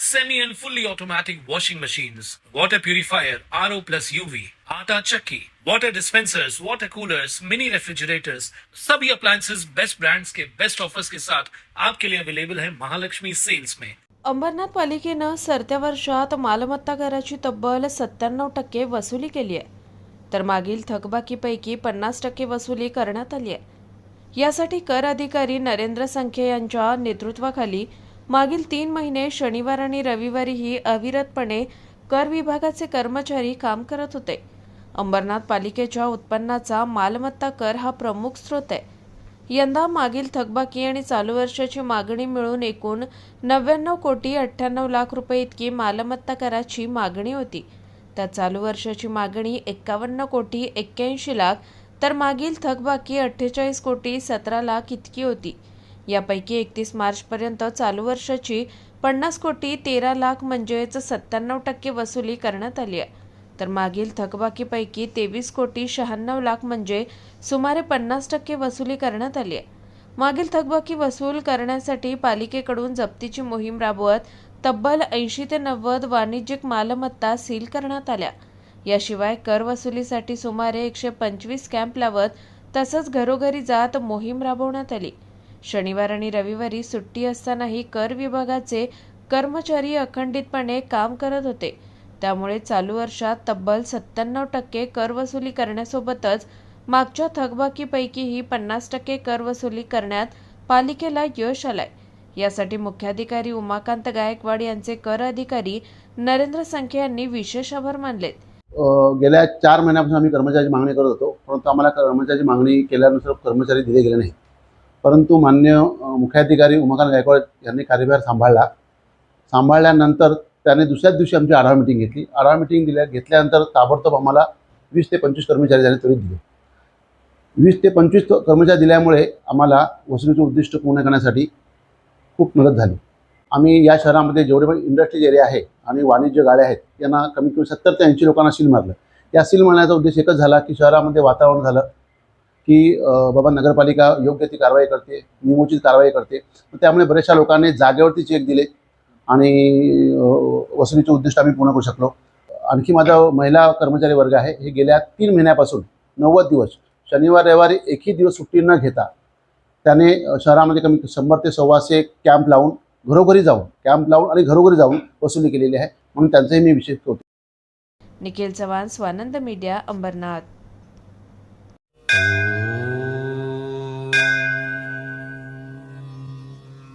semi and fully automatic washing machines, water purifier, RO plus UV, आटा चक्की, water dispensers, water coolers, mini refrigerators, सभी appliances best brands के best offers के साथ आपके लिए अवेलेबल है महालक्ष्मी सेल्स में। अंबरनाथ पालिकेनं सरत्या वर्षात मालमत्ता कराची तब्बल सत्त्याण्णव टक्के वसुली केली आहे. तर मागील थकबाकीपैकी पन्नास टक्के वसुली करण्यात आली आहे. यासाठी कर अधिकारी नरेंद्र संखे यांच्या नेतृत्वाखाली मागील तीन महिने शनिवार आणि रविवारीही अविरतपणे कर विभागाचे कर्मचारी काम करत होते. अंबरनाथ पालिकेच्या उत्पन्नाचा मालमत्ता कर हा प्रमुख स्रोत आहे. यंदा मागील थकबाकी आणि चालू वर्षाची मागणी मिळून एकूण नव्याण्णव कोटी अठ्ठ्याण्णव लाख रुपये इतकी मालमत्ता कराची मागणी होती. त्या चालू वर्षाची मागणी एक्कावन्न कोटी एक्क्याऐंशी लाख तर मागील थकबाकी अठ्ठेचाळीस कोटी सतरा लाख इतकी होती. यापैकी एकतीस मार्चपर्यंत चालू वर्षाची पन्नास कोटी तेरा लाख म्हणजेच सत्त्याण्णव टक्के वसुली करण्यात आली आहे. तर मागील थकबाकीपैकी तेवीस कोटी शहाण्णव लाख म्हणजे सुमारे पन्नास टक्के वसुली करण्यात आली आहे. मागील थकबाकी वसूल करण्यासाठी पालिकेकडून जप्तीची मोहीम राबवत तब्बल ऐंशी ते नव्वद वाणिज्यिक मालमत्ता सील करण्यात आल्या. याशिवाय कर वसुलीसाठी सुमारे एकशे पंचवीस कॅम्प लावत तसंच घरोघरी जात मोहीम राबवण्यात आली. शनिवार आणि रविवारी सुट्टी असतानाही कर विभागाचे कर्मचारी अखंडितपणे काम करत होते. त्यामुळे चालू वर्षात तब्बल सत्त्याण्णव टक्के कर वसुली करण्यासोबतच मागच्या थकबाकीपैकीही पन्नास टक्के कर वसुली करण्यात पालिकेला यश आलंय. यासाठी मुख्याधिकारी उमाकांत गायकवाड यांचे कर अधिकारी नरेंद्र संखे यांनी विशेष आभार मानलेत. गेल्या चार महिन्यापासून आम्ही कर्मचाऱ्याची मागणी करत होतो परंतु आम्हाला कर्मचाऱ्याची मागणी केल्यानुसार कर्मचारी दिले गेले नाही परंतु मान्य मुख्याधिकारी उमाकांत गायकवाड यांनी कार्यभार सांभाळला. सांभाळल्यानंतर त्याने दुसऱ्याच दिवशी आमची आढावा मिटिंग घेतली. आढावा मिटिंग दिल्या घेतल्यानंतर ताबडतोब आम्हाला वीस ते पंचवीस कर्मचारी त्याने त्वरित दिले. वीस ते पंचवीस कर्मचारी दिल्यामुळे आम्हाला वसुलीचे उद्दिष्ट पूर्ण करण्यासाठी खूप मदत झाली. आम्ही या शहरामध्ये जेवढे पण इंडस्ट्रीज एरिया आहे आणि वाणिज्य गाड्या आहेत यांना कमीत कमी सत्तर ते ऐंशी लोकांना सील मारलं. या सील मारण्याचा उद्देश एकच झाला की शहरामध्ये वातावरण झालं. की बाबा नगरपालिका योग्य ती कारवाई करते नियमोचित कारवाई करते. त्यामुळे बऱ्याचशा लोकांनी जागेवरती चेक दिले आणि वसुलीचे उद्दिष्ट आम्ही पूर्ण करू शकलो. आणखी माझा महिला कर्मचारी वर्ग आहे हे गेल्या तीन महिन्यापासून नव्वद दिवस शनिवार रविवारी एकही दिवस सुट्टी न घेता त्याने शहरामध्ये कमी शंभर ते सव्वाशे कॅम्प लावून घरोघरी जाऊन कॅम्प लावून आणि घरोघरी जाऊन वसुली केलेली आहे. म्हणून त्यांचंही मी विशेष होतो Nikhil Chavan Swanand media Ambernath.